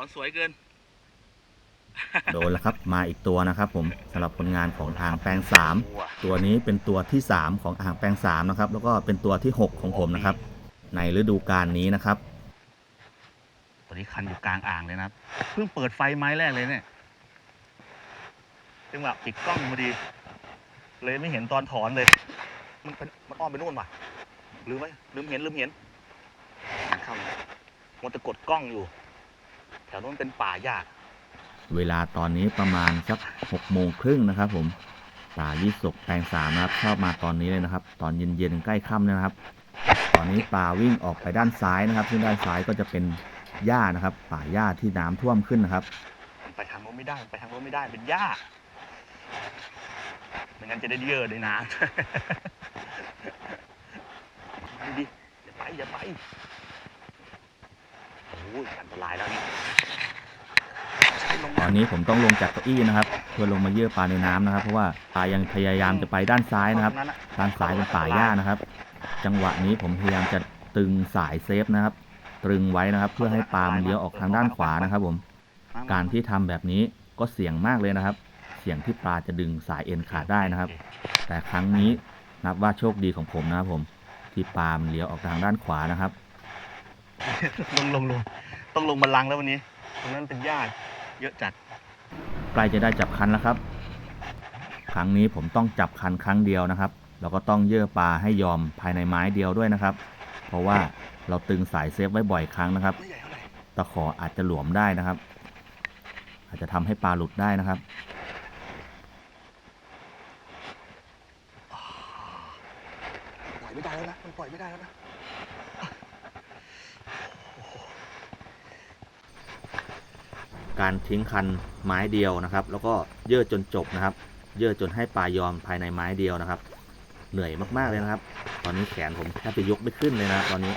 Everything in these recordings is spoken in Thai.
อนสวยเกิน โดนแล้วครับมาอีกตัวนะครับ ผมสำหรับผลงานของอ่างแปลงสามตัวนี้เป็นตัวที่สามของอ่างแปลงสามนะครับ แล้วก็เป็นตัวที่หกของผมนะครับ ในฤดูกาลนี้นะครับ ตัวนี้คันอยู่กลางอ่างเลยนะครับเพิ่งเปิดไฟไม้แรกเลยเนี่ยจังหวะปิดกล้องพอดี เลยไม่เห็นตอนถอนเลย มันเป็นมันอ้อมไปนู่นว่ะลืมไหมลืมเห็นลืมเห็นงานเข้าเลยมันจะกดกล้องอยู่ แถวนู้นเป็นป่าหญ้าเวลาตอนนี้ประมาณสักหกโมงครึ่งนะครับ ผมป่ายี่สกแปลงสามนะครับชอบมาตอนนี้เลยนะครับ ตอนเย็นๆใกล้ค่ำเนยนะครับ ตอนนี้ปลาวิ่งออกไปด้านซ้ายนะครับ ซึ่งด้านซ้ายก็จะเป็นหญ้านะครับ ป่าหญ้าที่น้ำท่วมขึ้นนะครับมันไปทางโน้นไม่ได้มันไปทางโน้นไม่ได้เป็นหญ้าไม่งั้นจะได้เยอะเลยนะมาดิอย่าไปอย่าไปโอ้ยอันตรายแล้วนี่ใช่ลงตอนนี้ผมต้องลงจากเก้าอี้นะครับ เพื่อลงมาเยื่อปลาในน้ำนะครับ เพราะว่าปลายังพยายามจะไปด้านซ้ายนะครับตงอะด้านซ้ายเป็นป่าหญ้านะครับ จังหวะนี้ผมพยายามจะตึงสายเซฟนะครับ ตรึงไว้นะครับ เพื่อให้ปลามันเลี้ยวออกทางด้านขวานะครับ ผม การที่ทำแบบนี้ก็เสี่ยงมากเลยนะครับ เสี่ยงที่ปลาจะดึงสายเอ็นขาดได้นะครับ แต่ครั้งนี้นับว่าโชคดีของผมนะครับผม ที่ปลามันเลี้ยวออกทางด้านขวานะครับ ลงลงลงต้องลงบันลังก์แล้ววันนี้ ตรงนั้นเป็นหญ้าเยอะจัดใกล้จะได้จับคันแล้วครับ ครั้งนี้ผมต้องจับคันครั้งเดียวนะครับแล้วก็ต้องเยื่อปลาให้ยอมภายในไม้เดียวด้วยนะครับ เพราะว่าเราตึงสายเซฟไว้บ่อยครั้งนะครับ ไม่ใหญ่เท่าไหร่ตะขออาจจะหลวมได้นะครับ อาจจะทำให้ปลาหลุดได้นะครับ ปล่อยไม่ได้แล้วนะมันปล่อยไม่ได้แล้วนะ การทิ้งคันไม้เดียวนะครับ แล้วก็เยื่อจนจบนะครับ เยื่อจนให้ปลายอมภายในไม้เดียวนะครับ เหนื่อยมากๆเลยนะครับ ตอนนี้แขนผมแทบจะยกไม่ขึ้นเลยนะตอนนี้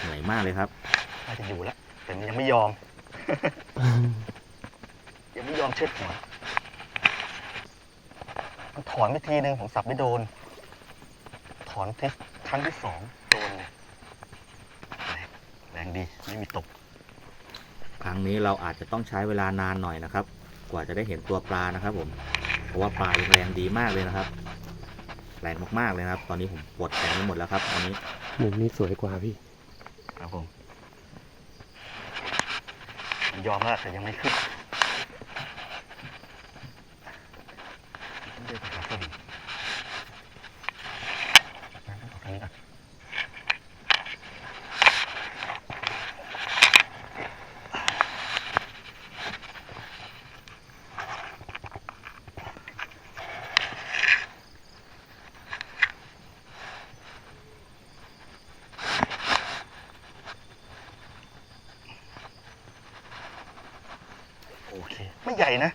เหนื่อยมากเลยครับน่าจะอยู่แล้วแต่ยังไม่ยอม ยังไม่ยอมเช็ดหัวมันถอนไปทีหนึ่งผมสับไม่โดน ถอนทีครั้งที่สองโดนเลยแรงดีไม่มีตก รั้งนี้เราอาจจะต้องใช้เวลานานหน่อยนะครับ กว่าจะได้เห็นตัวปลานะครับ ผม เพราะว่าปลายังแรงดีมากเลยนะครับ แรงมากๆเลยนะครับ ตอนนี้ผมปวดแขนไปหมดแล้วครับตอนนี้มุมนี้สวยกว่าพี่ ครับผมมันยอมแล้วแต่ยังไม่ขึ้นต้องเดินไปหาสวิงนะต้องออกทางนี้ก่อน โอเค ไม่ใหญ่นะ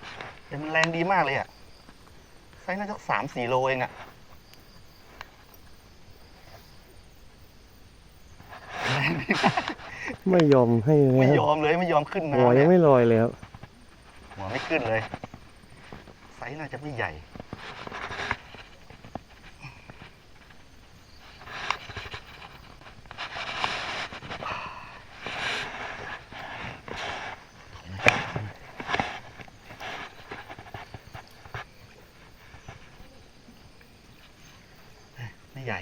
แต่มันแรงดีมากเลยอะไซส์น่าจะสามสี่โลเองอะแรงดีมากไม่ยอมให้เลยไม่ครับยอมเลยไม่ยอมขึ้นหัวน้ำยัเนี่งยไม่ลอยเลยครับหัวไม่ขึ้นเลย ไซส์น่าจะไม่ใหญ่ ใหญ่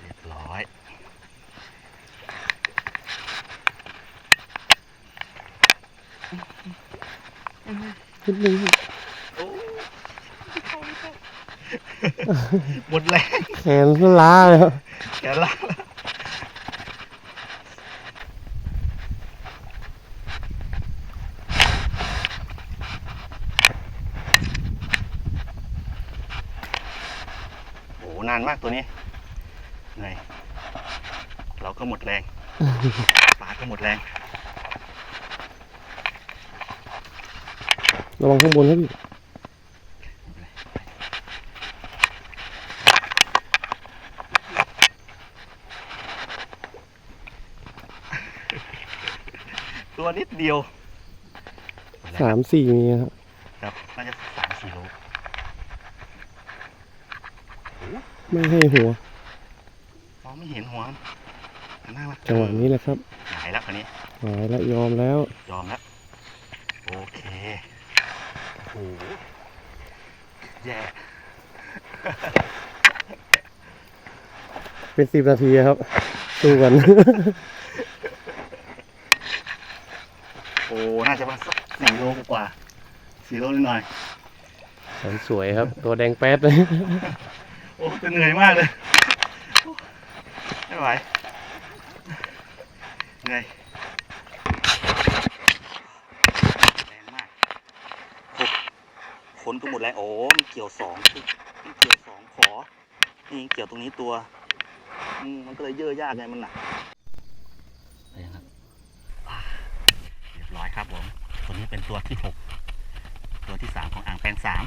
เรียบร้อย นิดนึงโอ้ หมดแรงแขนก็ล้าเลยครับแกล้าแล้วโอ้โหนานมากตัวนี้เหนื่อยเราก็หมดแรงปลาก็หมดแรงระวังข้างบนนะพี่ ตัวนิดเดียวสามสี่มีครับครับน่าจะสามสี่โลไม่ให้หัวมองไม่เห็นหัวมันน่ารักจังหวะนี้แหละครับหายแล้วคันนี้หายแล้วยอมแล้ว ยอมแล้วโอเคโอ้โหแย่เป็นสิบนาทีครับสู้กัน โอ้น่าจะประมาณสักสี่โลกว่าสี่โลนิดหน่อยสวยครับ ตัวแดงแป๊ดเลย โอ้จะเหนื่อยมากเลย ไม่ไหวเหนื่อยแรงมากโอ้ขนก็หมดแล้วโอ้มันเกี่ยวสองมันเกี่ยวสองขอ นี่เกี่ยวตรงนี้ตัวอืมมันก็เลยเยอะยากไงมันหนักนี่ครับอ่าเรียบร้อยครับผม ตัว นี้เป็นตัวที่หกตัวที่สามของอ่างแปลงสาม